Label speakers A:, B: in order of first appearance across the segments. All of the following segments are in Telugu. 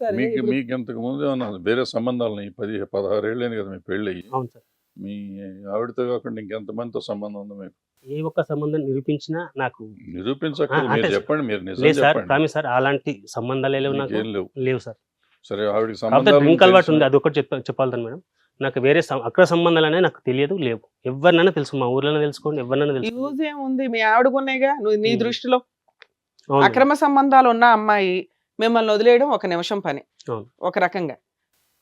A: మీకు మీకు ఇంతకు ముందు ఏమన్నా వేరే సంబంధాలు ఈ పది పదహారు ఏళ్ళైంది కదా మీ పెళ్ళి?
B: అవును సార్.
A: మీ ఆవిడతో కాకుండా ఇంకెంతమందితో సంబంధం ఉంది మీకు?
B: ఏ ఒక్క సంబంధం నిరూపించినా నాకు
A: నిరూపించక్కర్లేదు మీరు చెప్పండి మీరు నిజం
B: లేదు సార్
A: చెప్పండి.
B: ప్రామిస్ సార్ అలాంటి సంబంధాలు లేవు నాకు.
A: లేవు.
B: లేవు సార్.
A: సరే ఆవిడకి
B: కాకపోతే
A: సంబంధాలు
B: డ్రింక్ అలవాటు. ఉంది అది ఒకటి చెప్ప చెప్పాలి మేడం. నాకు వేరే సం- అక్ర సంబంధాలు అనేది నాకు తెలియదు లేవు. ఎవరినైనా తెలుసు మా ఊర్లోనే తెలుసుకోండి ఎవరినైనా తెలుసు.
C: యూజ్ ఏముంది? మీ ఆవిడకున్నాయిగా నువ్వు నీ
B: ఉమ్.
C: దృష్టిలో.
B: అవును. మేడం.
C: అక్రమ సంబంధాలు ఉన్న అమ్మాయి మిమ్మల్ని వదిలేయడం ఒక నిమిషం పని. ఒక రకంగా.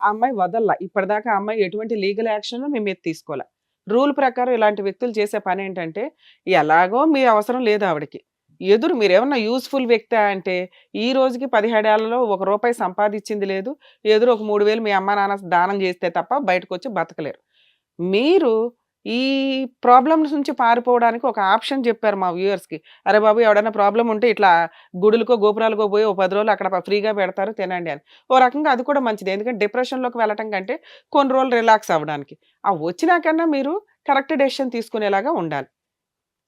C: ఆ అమ్మాయి వదల్లా. ఇప్పటిదాకా ఆ అమ్మాయి ఎటువంటి లీగల్ యాక్షన్ మీ మీద తీసుకోలే. రూల్ ప్రకారం ఇలాంటి వ్యక్తులు చేసే పని ఏంటంటే ఎలాగో మీ అవసరం లేదు ఆవిడకి. ఎదురు మీరు ఏమన్నా యూస్ఫుల్ వ్యక్తి అంటే ఈ రోజుకి పదిహేడేళ్ళలో ఒక రూపాయి సంపాదించింది లేదు. ఎదురు ఒక మూడు వేలు మీ అమ్మ నాన్న దానం చేస్తే తప్ప బయటకు వచ్చి బతకలేరు. మీరు ఈ ప్రాబ్లమ్స్ నుంచి పారిపోవడానికి ఒక ఆప్షన్ చెప్పారు మా వ్యూవర్స్కి అరే బాబు ఎవడైనా ప్రాబ్లం ఉంటే ఇట్లా గుడులకో గోపురాలకో పోయి ఓ పది రోజులు అక్కడ ఫ్రీగా పెడతారు తినండి అని. ఓ రకంగా అది కూడా మంచిది. ఎందుకంటే డిప్రెషన్లోకి వెళ్ళటం కంటే కొన్ని రోజులు రిలాక్స్ అవ్వడానికి. ఆ వచ్చినాకన్నా మీరు కరెక్ట్ డెసిషన్ తీసుకునేలాగా ఉండాలి.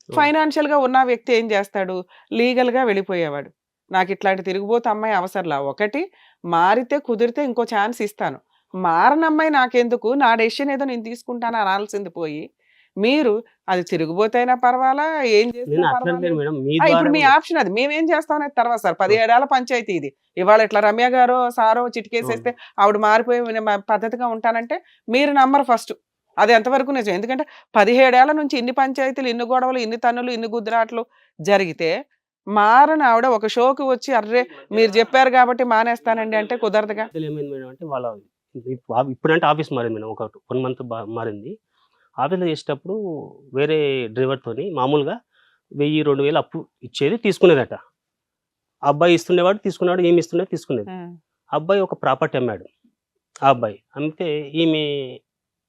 C: ఫైనాన్షియల్గా ఉన్న వ్యక్తి ఏం చేస్తాడు? లీగల్గా వెళ్ళిపోయేవాడు. నాకు ఇట్లాంటి తిరిగిపోతే అమ్మాయి అవసరంలా. ఒకటి మారితే కుదిరితే ఇంకో ఛాన్స్ ఇస్తాను. మారనమ్మాయి నాకెందుకు? నా డెసిషన్ ఏదో నేను తీసుకుంటాను అనాల్సింది పోయి మీరు అది తిరిగిపోతైనా పర్వాలా? ఏం ఇప్పుడు మీ ఆప్షన్ అది. మేమేం చేస్తాం అనేది తర్వాత సార్. పదిహేడేళ్ళ పంచాయతీ ఇది. ఇవాళ ఇట్లా రమ్య గారో సారో చిటికేసేస్తే ఆవిడ మారిపోయి పద్ధతిగా ఉంటానంటే మీరు నమ్మరు ఫస్ట్. అది ఎంతవరకు నిజం? ఎందుకంటే పదిహేడేళ్ళ నుంచి ఇన్ని పంచాయతీలు ఇన్ని గొడవలు ఇన్ని తన్నులు ఇన్ని గుద్దురాట్లు జరిగితే మారని ఆవిడ ఒక షోకి వచ్చి అర్రే మీరు చెప్పారు కాబట్టి మానేస్తానండి అంటే కుదరదుగా?
B: ఏమైంది మేడం అంటే వాళ్ళ ఇప్పుడంటే ఆఫీస్ మారింది మేడం ఒక వన్ మంత్ మారింది. ఆఫీస్లో చేసేటప్పుడు వేరే డ్రైవర్తోని మామూలుగా వెయ్యి రెండు వేలు అప్పు ఇచ్చేది తీసుకునేదట. అబ్బాయి ఇస్తుండేవాడు తీసుకునేవాడు ఏమి ఇస్తుండేది తీసుకునేది. అబ్బాయి ఒక ప్రాపర్టీ అమ్మాడు ఆ అబ్బాయి. అమ్మితే ఈమె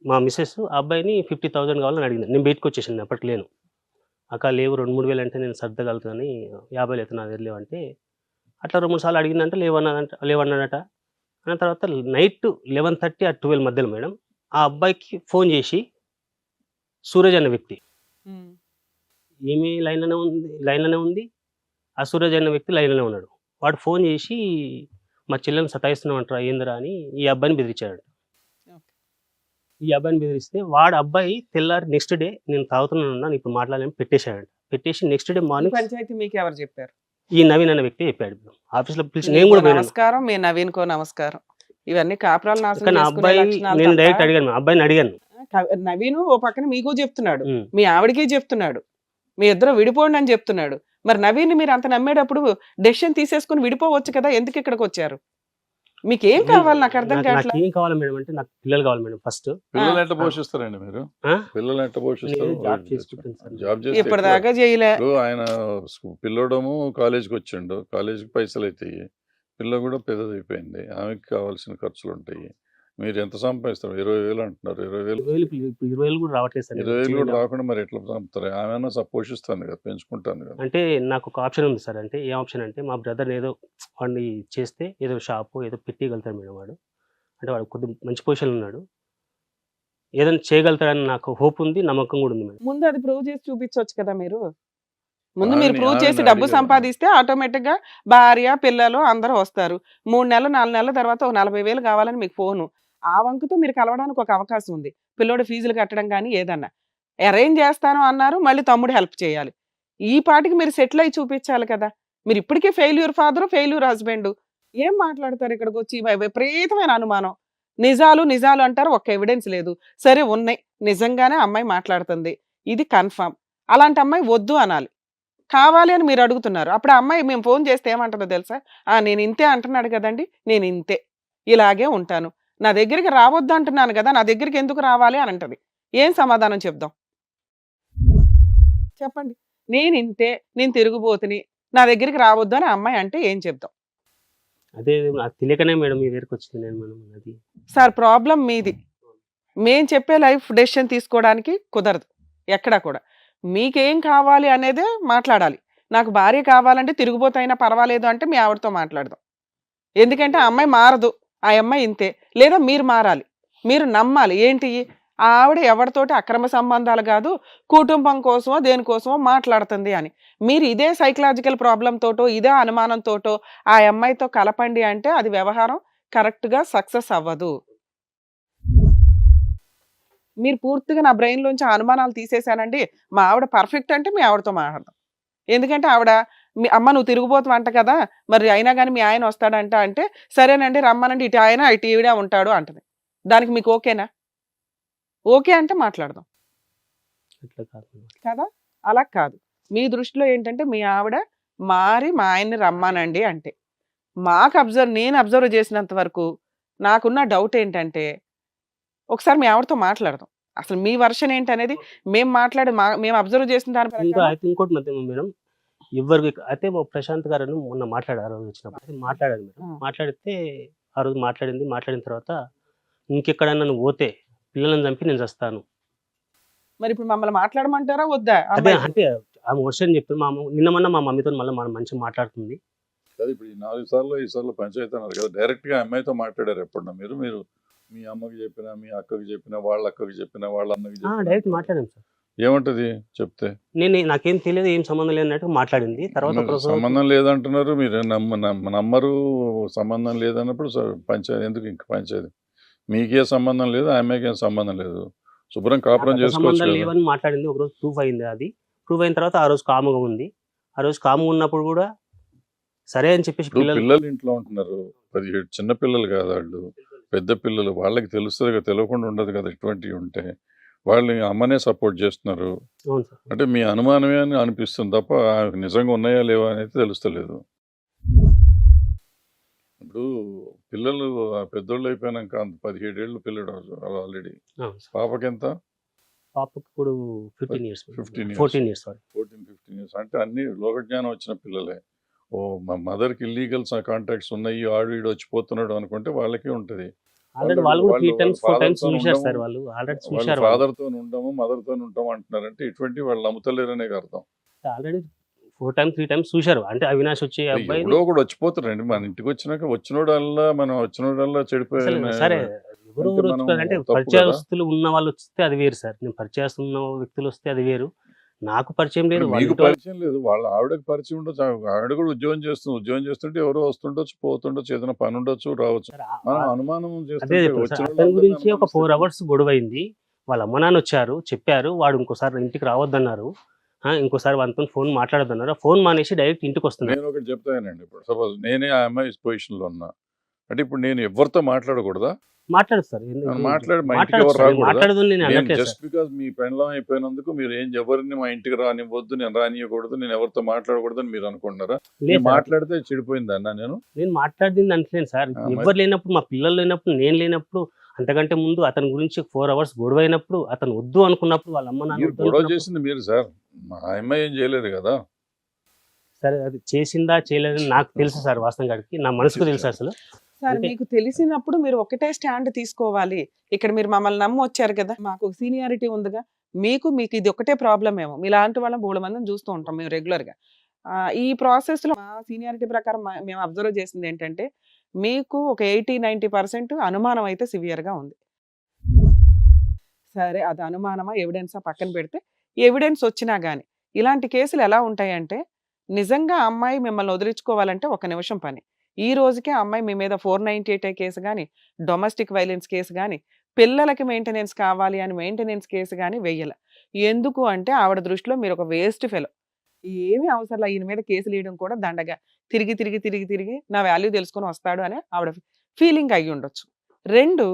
B: మా మిస్సెస్ ఆ అబ్బాయిని ఫిఫ్టీ థౌజండ్ కావాలని అడిగింది. నేను బయటకు వచ్చేసాను అప్పటి లేను. అక్క లేవు రెండు మూడు వేలు అంటే నేను సర్దగలుగుతానని యాభై లేదు నా దగ్గర లేవంటే అట్లా రెండు మూడు సార్లు అడిగిందంటే లేవన్నదంట లేవన్నాడట. అన్న తర్వాత నైట్ లెవెన్ థర్టీ ఆ ట్వెల్వ్ మధ్యలో మేడం ఆ అబ్బాయికి ఫోన్ చేసి సూరజ్ అనే వ్యక్తి. ఏమి లైన్లోనే ఉంది లైన్లోనే ఉంది. ఆ సూరజ్ అనే వ్యక్తి లైన్లోనే ఉన్నాడు. వాడు ఫోన్ చేసి మా చెల్లెని సతాయిస్తున్నామంటారా ఏందిరా అని ఈ అబ్బాయిని బెదిరించాడు ఈ అబ్బాయిని బెదిరిస్తే వాడు అబ్బాయి తెల్లారి నెక్స్ట్ డే నేను తాగుతున్నాను ఇప్పుడు మాట్లాడలేని పెట్టేశాడు పెట్టేసి నెక్స్ట్ డే మార్నింగ్
C: పంచాయతీ మీకు ఎవరు చెప్పారు?
B: ఈ నవీన్ అనే వ్యక్తి చెప్పాడు. ఆఫీస్లో పిలిచి నేను కూడా పోయినాను
C: నమస్కారం మీ నవీన్ కో నమస్కారం. ఇవన్నీ కాపురాలు నాశనం
B: కానీ ఆ
C: చేసుకునే
B: అబ్బాయి
C: లక్షణాలు
B: నేను
C: తప్ప-
B: డైరెక్ట్ అడిగాను ఆ అబ్బాయిని అడిగాను.
C: నవీన్ ఓ పక్కన మీకు చెప్తున్నాడు.
B: ఉమ్.
C: మీ ఆవిడకి చెప్తున్నాడు. మీ ఇద్దరు విడిపోండి అని చెప్తున్నాడు. మరి నవీన్ మీరు అంత నమ్మేటప్పుడు డెసిషన్ తీసేసుకుని విడిపోవచ్చు కదా ఎందుకు ఇక్కడికి వచ్చారు? మీకు ఏం కావాలి? నాకు అర్థం కావట్లేదు
B: నాకు ఏం కావాలి మేడం అంటే నాకు పిల్లలు కావాలి మేడం ఫస్ట్.
A: పిల్లలు ఎట్లా. పోషిస్తారండి మీరు? పిల్లలు ఎట్లా పోషిస్తారు?
B: జాబ్ చేసుకుంటాను సార్.
A: జాబ్ చేస్తే
C: ఇప్పటిదాకా చేయలే.
A: ఇప్పుడు ఆయన పిల్లోడము కాలేజీకి వచ్చిండు. కాలేజీకి పైసలు అవుతాయి పిల్ల కూడా పెద్దది అయిపోయింది ఆమెకి కావాల్సిన ఖర్చులు ఉంటాయి. మీరు ఎంత సంపాదిస్తారు? ఇరవై వేలు అంటున్నారు. ఇరవై వేలు
B: ఇరవై వేలు ఇప్పుడు ఇప్పుడు ఇరవై వేలు కూడా రావట్లేదు సార్.
A: ఇరవై వేలు కూడా రాకుండా మరి ఎట్లా చంపుతారు ఆమె పోషిస్తాను కదా పెంచుకుంటాను కదా.
B: అంటే నాకు ఒక ఆప్షన్ ఉంది సార్. అంటే ఏ ఆప్షన్ అంటే మా బ్రదర్ ఏదో వాడిని చేస్తే ఏదో షాపు ఏదో పెట్టగలుగుతాడు మేడం వాడు. అంటే వాడు కొద్ది మంచి పొజిషన్ ఉన్నాడు. ఏదైనా చేయగలుగుతాడని నాకు హోప్ ఉంది నమ్మకం కూడా ఉంది మేడం.
C: ముందు అది ప్రూవ్ చేసి చూపించవచ్చు కదా మీరు? ముందు మీరు ప్రూవ్ చేసి డబ్బు. సంపాదిస్తే ఆటోమేటిక్గా భార్య పిల్లలు అందరూ వస్తారు. మూడు నెలలు నాలుగు నెలల తర్వాత ఒక నలభై వేలు కావాలని మీకు ఫోను. ఆ వంకుతో మీరు కలవడానికి ఒక అవకాశం ఉంది. పిల్లోడు ఫీజులు కట్టడం కానీ ఏదన్నా. అరేంజ్ చేస్తాను అన్నారు. మళ్ళీ తమ్ముడు హెల్ప్ చేయాలి. ఈ పాటికి మీరు సెటిల్ అయి చూపించాలి కదా. మీరు ఇప్పటికే ఫెయిల్యూర్ ఫాదర్ ఫెయిల్యూర్ హస్బెండ్. ఏం మాట్లాడతారు ఇక్కడికి వచ్చి? విపరీతమైన అనుమానం. నిజాలు నిజాలు అంటారు. ఒక్క ఎవిడెన్స్ లేదు. సరే ఉన్నాయి. నిజంగానే అమ్మాయి మాట్లాడుతుంది. ఇది కన్ఫామ్. అలాంటి అమ్మాయి వద్దు అనాలి. కావాలి అని మీరు అడుగుతున్నారు. అప్పుడు ఆ అమ్మాయి మేము ఫోన్ చేస్తే ఏమంటుందో తెలుసా? ఆ నేను ఇంతే అంటున్నాడు కదండి. నేను ఇంతే. ఇలాగే ఉంటాను. నా దగ్గరికి రావద్దు అంటున్నాను కదా నా దగ్గరికి ఎందుకు రావాలి అని అంటది. ఏం సమాధానం చెప్దాం? చెప్పండి. నేను ఇంతే నేను తిరుగుబోతుని నా దగ్గరికి రావద్దు అని అమ్మాయి అంటే ఏం చెప్దాం?
B: అదే నాకు తెలియకనే మేడం మీ దగ్గరికి వచ్చింది నేను మేడం అది.
C: సార్ ప్రాబ్లం మీది. మేం చెప్పే లైఫ్ డెసిషన్ తీసుకోవడానికి కుదరదు ఎక్కడా కూడా. మీకేం కావాలి అనేదే మాట్లాడాలి. నాకు భార్య కావాలంటే తిరిగిపోతైనా పర్వాలేదు అంటే మీ ఆవిడతో మాట్లాడదాం. ఎందుకంటే ఆ అమ్మాయి మారదు. ఆ అమ్మాయి ఇంతే లేదా మీరు మారాలి మీరు నమ్మాలి ఏంటి ఆ ఆవిడ ఎవరితోటి అక్రమ సంబంధాలు కాదు కుటుంబం కోసమో దేనికోసమో మాట్లాడుతుంది అని మీరు ఇదే సైకలాజికల్ ప్రాబ్లం తోటో ఇదే అనుమానంతోటో ఆ అమ్మాయితో కలపండి అంటే అది వ్యవహారం కరెక్ట్‌గా సక్సెస్ అవ్వదు. మీరు పూర్తిగా నా బ్రెయిన్‌లోంచి అనుమానాలు తీసేసానండి. మా ఆవిడ పర్ఫెక్ట్ అంటే మీ ఆవిడతో మాట్లాడదాం. ఎందుకంటే ఆవిడ మీ అమ్మ నువ్వు తిరుగుబోతువంట కదా! మరి అయినా గాని మీ ఆయన వస్తాడంట అంటే, సరేనండి రమ్మనండి ఇటు ఆయన, ఇటు ఈవిడ ఉంటాడు అంటది. దానికి మీకు ఓకేనా? ఓకే అంటే మాట్లాడదాం.
B: కాదు!
C: అలా కాదు. మీ దృష్టిలో ఏంటంటే మీ ఆవిడ మారి మా ఆయన్ని రమ్మనండి అంటే. మాకు అబ్జర్వ్ నేను అబ్జర్వ్ చేసినంత వరకు నాకున్న డౌట్ ఏంటంటే, ఒకసారి మీ ఆవిడతో మాట్లాడదాం. అసలు మీ వెర్షన్ ఏంటనేది మేము మాట్లాడి మా మేము అబ్జర్వ్ చేసిన దాని
B: ఇంకోటి మేడం ఎవరికి అయితే ప్రశాంత్ గారు మొన్న మాట్లాడారు ఆ రోజు వచ్చినప్పుడు అయితే మాట్లాడారు మేడం. మాట్లాడితే ఆ రోజు మాట్లాడింది మాట్లాడిన తర్వాత ఇంకెక్కడన్నా నువ్వు పోతే పిల్లలను చంపి నేను చస్తాను
C: మరి ఇప్పుడు మమ్మల్ని మాట్లాడమంటారా వద్దా?
B: అదే? అంటే ఆమె వర్షన్ చెప్పి మా నిన్న మొన్న మా మమ్మీతో మళ్ళీ మనం మంచిగా మాట్లాడుతుంది
A: కాదు ఇప్పుడు ఈ నాలుగు సార్లు ఐదు సార్లు పంచాయతీ అన్నారు కదా డైరెక్ట్గా అమ్మాయితో మాట్లాడారు ఎప్పుడన్నా మీరు మీరు మీ అమ్మకి చెప్పినా మీ అక్కకి చెప్పినా వాళ్ళ అక్కకి చెప్పినా వాళ్ళ అన్నకి చెప్పినా
B: డైరెక్ట్ మాట్లాడాను సార్
A: ఏమంటది? చెప్తే.
B: నేను నాకేం తెలియదు ఏం సంబంధం లేదు అన్నట్టు మాట్లాడింది. తర్వాత
A: సంబంధం లేదంటున్నారు మీరు నమ్మ నమ్మ- నమ్మరు సంబంధం లేదన్నప్పుడు పంచాయతీ ఎందుకు ఇంక పంచాయతీ? మీకే సంబంధం లేదు ఆమెకి ఏం సంబంధం లేదు. శుభ్రం కాపురం చేసుకోవచ్చు
B: లేవని మాట్లాడింది ఒక రోజు ప్రూఫ్ అయింది అది. ప్రూఫ్ అయిన తర్వాత ఆ రోజు కాముగా ఉంది. ఆ రోజు కాముగా ఉన్నప్పుడు కూడా సరే అని చెప్పేసి పిల్లలు
A: పిల్లలు ఇంట్లో ఉంటున్నారు. పదిహేడు చిన్న పిల్లలు కాదు వాళ్ళు. పెద్ద పిల్లలు వాళ్ళకి తెలుస్తుంది కదా తెలియకుండా ఉండదు కదా ఇటువంటివి ఉంటే. వాళ్ళు అమ్మనే సపోర్ట్ చేస్తున్నారు. అంటే మీ అనుమానమే అని అనిపిస్తుంది తప్ప ఆమెకు నిజంగా ఉన్నాయా లేవా అనేది తెలుస్తలేదు. ఇప్పుడు పిల్లలు పెద్దోళ్ళు అయిపోయినాక అంత పదిహేడేళ్ళు పిల్లడు ఆల్రెడీ. పాపకి ఎంత
B: పాపకు ఇప్పుడు fifteen years.
A: 15 years.
B: Fourteen years sorry.
A: Fourteen fifteen years. అంటే అన్ని లోకజ్ఞానం వచ్చిన పిల్లలే. ఓ మా మదర్కి ఇల్లీగల్ కాంటాక్ట్స్ ఉన్నాయి ఆడు వీడు వచ్చిపోతున్నాడు అనుకుంటే వాళ్ళకి ఉంటుంది.
B: ఆల్రెడీ వాళ్ళు కూడా త్రీ టైమ్స్ ఫోర్ టైమ్స్ చూశారు. సార్ వాళ్ళు. ఆల్రెడీ చూశారు
A: ఫాదర్తో ఉండము మదర్తో ఉంటాము అంటున్నారంటే ఇటువంటి వాళ్ళు నమ్ముతలేరనే అర్థం.
B: Already four times three times చూశారు. అంటే అవినాష్ వచ్చే అబ్బాయి
A: కూడా వచ్చిపోతారండి. మన ఇంటికి వచ్చినాక వచ్చినోడల్లా మనం వచ్చినోడల్లా చెడిపోయిన
B: సరే ఎవరు
A: అంటే.
B: పరిచయస్తులు ఉన్న వాళ్ళు వస్తే అది వేరు సార్. నేను పరిచయస్తులు ఉన్న వ్యక్తులు వస్తే అది వేరు. నాకు పరిచయం లేదు
A: మీకు పరిచయం లేదు వాళ్ళ ఆవిడకి పరిచయం ఉండొచ్చు ఆవిడ- కూడా ఉద్యోగం చేస్తుంది ఉద్యోగం చేస్తుంటే ఎవరో వస్తుండొచ్చు పోతుండొచ్చు ఏదైనా పని ఉండొచ్చు రావచ్చు. అనుమానం
B: అతని గురించి ఒక ఫోర్ అవర్స్ గొడవ అయింది వాళ్ళ అమ్మ నాన్న వచ్చారు చెప్పారు వాడు ఇంకోసారి ఇంటికి రావద్దన్నారు. ఇంకోసారి వాళ్ళతో ఫోన్ మాట్లాడద్దన్నారు. ఫోన్ మానేసి డైరెక్ట్ ఇంటికి వస్తున్నారు
A: నేను ఒకటి చెప్తానండి ఇప్పుడు సపోజ్ నేనే ఆ అమ్మాయి పొజిషన్లో ఉన్నా. అంటే ఇప్పుడు నేను ఎవరితో మాట్లాడకూడదా?
B: మాట్లాడు సార్? మాట్లాడదు నేను
A: జస్ట్ బికాస్ మీ పెండ్లం అయిపోయినందుకు మీరు ఏం ఎవరిని మా ఇంటికి రానివ్వద్దు నేను రానియకూడదు నేను ఎవరితో మాట్లాడకూడదు అని మీరు అనుకుంటున్నారా? మాట్లాడితే చెడిపోయింది అన్న నేను?
B: నేను మాట్లాడింది అంటలేను సార్. ఎవరు లేనప్పుడు మా పిల్లలు లేనప్పుడు నేను లేనప్పుడు అంతకంటే ముందు అతని గురించి ఫోర్ అవర్స్ గొడవ అయినప్పుడు అతను వద్దు అనుకున్నప్పుడు వాళ్ళ అమ్మ నాన్న
A: గొడవ చేసింది మీరు సార్. మా అమ్మాయి ఏం చేయలేదు కదా?
B: సరే అది చేసిందా చేయలేదని నాకు తెలుసు సార్ వాస్తవం గారికి నా మనసుకు తెలుసు అసలు.
C: సార్ మీకు తెలిసినప్పుడు మీరు ఒకటే స్టాండ్ తీసుకోవాలి. ఇక్కడ మీరు మమ్మల్ని నమ్మి వచ్చారు కదా. మాకు సీనియారిటీ ఉందిగా. మీకు మీకు ఇది ఒకటే ప్రాబ్లం ఏమో. మీలాంటి వాళ్ళం మూడు మందిని చూస్తూ ఉంటాం మేము రెగ్యులర్గా ఈ ప్రాసెస్లో మా సీనియారిటీ ప్రకారం మేము అబ్జర్వ్ చేసింది ఏంటంటే మీకు ఒక ఎయిటీ నైన్టీ పర్సెంట్ అనుమానం అయితే సివియర్గా ఉంది. సరే అది అనుమానమా ఎవిడెన్సా పక్కన పెడితే ఎవిడెన్స్ వచ్చినా గానీ. ఇలాంటి కేసులు ఎలా ఉంటాయంటే నిజంగా అమ్మాయి మిమ్మల్ని వదిలించుకోవాలంటే ఒక నిమిషం పని. ఈ రోజుకే అమ్మాయి మీ మీద ఫోర్ నైన్టీ ఎయిట్ కేసు కానీ డొమెస్టిక్ వైలెన్స్ కేసు కానీ పిల్లలకి మెయింటెనెన్స్ కావాలి అని మెయింటెనెన్స్ కేసు కానీ వెయ్యాల. ఎందుకు అంటే ఆవిడ దృష్టిలో మీరు ఒక వేస్ట్ ఫెలో. ఏమీ అవసరం ఈయన మీద కేసులు వేయడం కూడా దండగా. తిరిగి తిరిగి తిరిగి తిరిగి నా వాల్యూ తెలుసుకొని వస్తాడు అని ఆవిడ ఫీలింగ్ అయ్యి ఉండొచ్చు. రెండు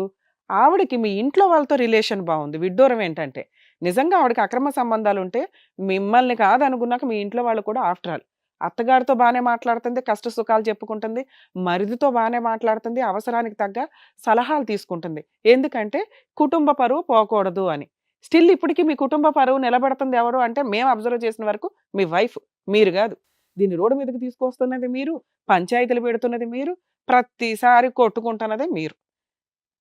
C: ఆవిడకి మీ ఇంట్లో వాళ్ళతో రిలేషన్ బాగుంది. విడ్డూరం ఏంటంటే నిజంగా ఆవిడకి అక్రమ సంబంధాలు ఉంటే మిమ్మల్ని కాదనుకున్నాక మీ ఇంట్లో వాళ్ళు కూడా ఆఫ్టర్ ఆల్. అత్తగారితో బాగానే మాట్లాడుతుంది కష్ట సుఖాలు చెప్పుకుంటుంది మరిదితో బాగానే మాట్లాడుతుంది అవసరానికి తగ్గ సలహాలు తీసుకుంటుంది. ఎందుకంటే కుటుంబ పరువు పోకూడదు అని. స్టిల్ ఇప్పటికీ మీ కుటుంబ పరువు నిలబడుతుంది ఎవరు అంటే మేము అబ్జర్వ్ చేసిన వరకు మీ వైఫ్ మీరు కాదు. దీన్ని రోడ్డు మీదకి తీసుకొస్తున్నది మీరు పంచాయతీలు పెడుతున్నది మీరు ప్రతిసారి కొట్టుకుంటున్నదే మీరు.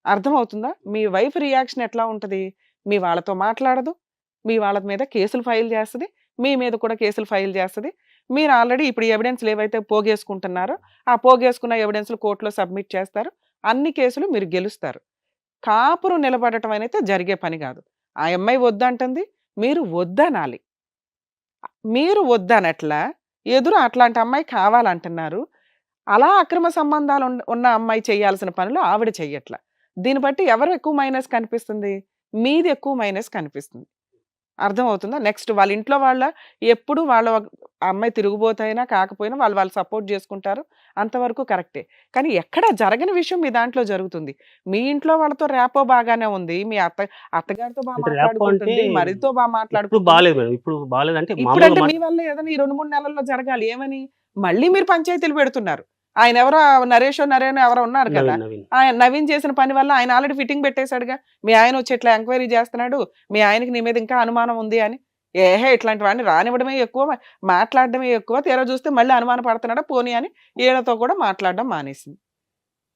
C: అర్థమవుతుందా? మీ వైఫ్ రియాక్షన్ ఎట్లా ఉంటుంది? మీ వాళ్ళతో మాట్లాడదు మీ వాళ్ళ మీద కేసులు ఫైల్ చేస్తుంది మీ మీద కూడా కేసులు ఫైల్ చేస్తుంది. మీరు ఆల్రెడీ ఇప్పుడు ఎవిడెన్స్లు ఏవైతే పోగేసుకుంటున్నారో ఆ పోగేసుకున్న ఎవిడెన్స్లు కోర్టులో సబ్మిట్ చేస్తారు. అన్ని కేసులు మీరు గెలుస్తారు. కాపురం నిలబడటం అనేది జరిగే పని కాదు. ఆ అమ్మాయి వద్దంటుంది మీరు వద్దనాలి. మీరు వద్దనట్లా ఎదురు అట్లాంటి అమ్మాయి కావాలంటున్నారు. అలా అక్రమ సంబంధాలు ఉన్న- అమ్మాయి చేయాల్సిన పనులు ఆవిడ చెయ్యట్ల. దీన్ని బట్టి ఎవరు ఎక్కువ మైనస్ కనిపిస్తుంది? మీది ఎక్కువ మైనస్ కనిపిస్తుంది. అర్థం అవుతుందా నెక్స్ట్ వాళ్ళ ఇంట్లో వాళ్ళ ఎప్పుడు వాళ్ళ ఆ అమ్మాయి తిరుగుబోతైనా కాకపోయినా వాళ్ళు వాళ్ళు సపోర్ట్ చేసుకుంటారు. అంతవరకు కరెక్టే. కానీ ఎక్కడ జరగని విషయం మీ దాంట్లో జరుగుతుంది. మీ ఇంట్లో వాళ్ళతో రేపో బాగానే ఉంది. మీ అత్త అత్తగారితో బాగా మాట్లాడుకుంటుంది మరితో బాగా మాట్లాడుకుంటుంది.
B: బాగాలేదు మేడం. ఇప్పుడు బాగాలేదు అంటే మా-
C: వల్ల ఏదైనా ఈ రెండు మూడు నెలల్లో జరగాలి. ఏమని? మళ్ళీ మీరు పంచాయతీలు పెడుతున్నారు. ఆయన ఎవరో నరేష్ నరేన్ ఎవరో ఉన్నారు కదా. ఆయన నవీన్ చేసిన పని వల్ల ఆయన ఆల్రెడీ ఫిట్టింగ్ పెట్టేశాడుగా. మీ ఆయన వచ్చి ఇట్లా ఎంక్వైరీ చేస్తున్నాడు. మీ ఆయనకి నీ మీద ఇంకా అనుమానం ఉంది అని. ఏహే ఇట్లాంటి వాడిని రానివ్వడమే ఎక్కువ మాట్లాడడమే ఎక్కువ తీరా చూస్తే మళ్ళీ అనుమాన పడుతున్నాడా పోనీ అని వీళ్ళతో కూడా మాట్లాడడం మానేసింది.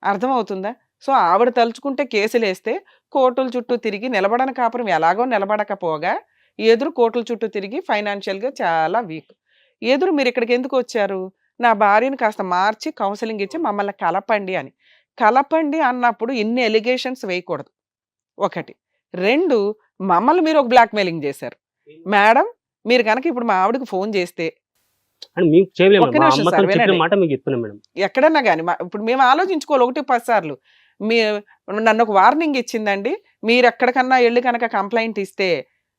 C: అర్థమవుతుందా? సో ఆవిడ తలుచుకుంటే కేసులు వేస్తే కోర్టుల చుట్టూ తిరిగి నిలబడని కాపురం ఎలాగో నిలబడకపోగా ఎదురు కోర్టుల చుట్టూ తిరిగి ఫైనాన్షియల్గా చాలా వీక్. ఎదురు మీరు ఇక్కడికి ఎందుకు వచ్చారు? నా భార్యని కాస్త మార్చి కౌన్సిలింగ్ ఇచ్చి మమ్మల్ని కలపండి అని. కలపండి అన్నప్పుడు ఇన్ని ఎలిగేషన్స్ వేయకూడదు. ఒకటి. రెండు మమ్మల్ని మీరు ఒక బ్లాక్మెయిలింగ్ చేశారు. మేడం మీరు కనుక ఇప్పుడు మా ఆవిడకి ఫోన్ చేస్తే ఎక్కడన్నా కానీ ఇప్పుడు మేము ఆలోచించుకోవాలి ఒకటి పది సార్లు. మీ నన్ను ఒక వార్నింగ్ ఇచ్చిందండి. మీరు ఎక్కడికన్నా వెళ్ళి కనుక కంప్లైంట్ ఇస్తే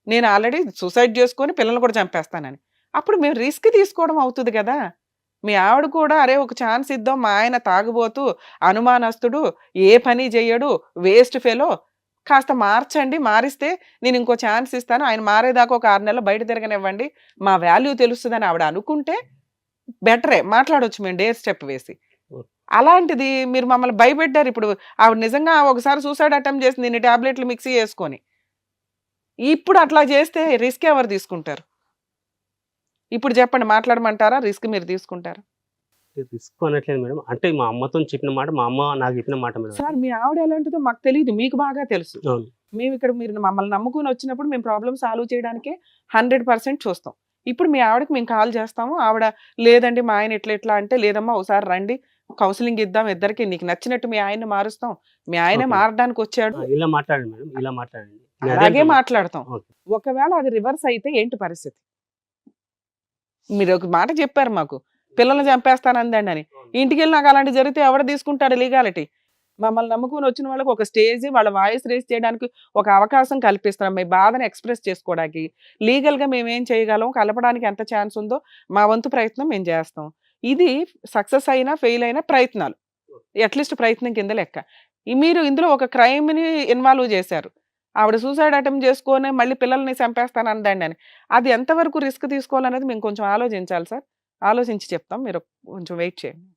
C: నేను ఆల్రెడీ సూసైడ్ చేసుకొని పిల్లల్ని కూడా చంపేస్తానని. అప్పుడు మేము రిస్క్ తీసుకోవడం అవుతుంది కదా. మీ ఆవిడ కూడా అరే ఒక ఛాన్స్ ఇద్దాం మా ఆయన తాగుబోతూ అనుమానస్తుడు ఏ పని చెయ్యడు వేస్ట్ ఫెలో కాస్త మార్చండి మారిస్తే నేను ఇంకో ఛాన్స్ ఇస్తాను. ఆయన మారేదాకా ఒక ఆరు నెలలు బయట తిరగనివ్వండి. మా వాల్యూ తెలుస్తుందని ఆవిడ అనుకుంటే బెటరే మాట్లాడొచ్చు మేము డేర్ స్టెప్ వేసి. అలాంటిది మీరు మమ్మల్ని భయపెట్టారు. ఇప్పుడు ఆవిడ నిజంగా ఒకసారి సూసైడ్ అటెంప్ట్ చేసింది ఇన్ని టాబ్లెట్లు మిక్సీ చేసుకొని. ఇప్పుడు అట్లా చేస్తే రిస్క్ ఎవరు తీసుకుంటారు? ఇప్పుడు చెప్పండి మాట్లాడమంటారా? రిస్క్ మీరు తీసుకుంటారా?
B: రిస్క్ అనట్లేదు మేడం. అంటే మా అమ్మతో చెప్పిన మాట మా అమ్మ నాకు చెప్పిన మాట మేడం.
C: సార్ మీ ఆవిడ ఎలాంటిదో మాకు తెలియదు మీకు బాగా తెలుసు.
B: అవును.
C: మేము ఇక్కడ మీరు మమ్మల్ని నమ్ముకుని వచ్చినప్పుడు మేము ప్రాబ్లమ్ సాల్వ్ చేయడానికి హండ్రెడ్ పర్సెంట్ చూస్తాం. ఇప్పుడు మీ ఆవిడకి మేము కాల్ చేస్తాము. ఆవిడ లేదండి మా ఆయన ఇట్లా ఇట్లా అంటే లేదమ్మా ఒకసారి రండి కౌన్సిలింగ్ ఇద్దాం ఇద్దరికి. నీకు నచ్చినట్టు మీ ఆయన్ని మారుస్తాం. మీ ఆయనే. మారడానికి వచ్చాడు.
B: ఇలా మాట్లాడండి మేడం. ఇలా మాట్లాడండి.
C: అలాగే. మాట్లాడతాం. ఒకవేళ అది రివర్స్ అయితే ఏంటి పరిస్థితి? మీరు ఒక మాట చెప్పారు మాకు. పిల్లల్ని చంపేస్తానందండి అని. ఇంటికి వెళ్ళి నాకు అలాంటి జరిగితే ఎవరు తీసుకుంటాడు లీగాలిటీ? మమ్మల్ని నమ్ముకుని వచ్చిన వాళ్ళకి ఒక స్టేజ్ వాళ్ళ వాయిస్ రేస్ చేయడానికి ఒక అవకాశం కల్పిస్తున్నాం. మీ బాధను ఎక్స్ప్రెస్ చేసుకోవడానికి. లీగల్గా మేము ఏం చేయగలం? కలపడానికి ఎంత ఛాన్స్ ఉందో మా వంతు ప్రయత్నం మేము చేస్తాం. ఇది సక్సెస్ అయినా ఫెయిల్ అయినా ప్రయత్నాలు. అట్లీస్ట్ ప్రయత్నం కింద లెక్క. మీరు ఇందులో ఒక క్రైమ్ని ఇన్వాల్వ్ చేశారు. ఆవిడ సూసైడ్ అటెంప్ట్ చేసుకొని మళ్ళీ పిల్లల్ని చంపేస్తాను అందండి అని. అది ఎంతవరకు రిస్క్ తీసుకోవాలనేది మేము కొంచెం ఆలోచించాలి సార్. ఆలోచించి చెప్తాం. మీరు కొంచెం వెయిట్ చేయండి.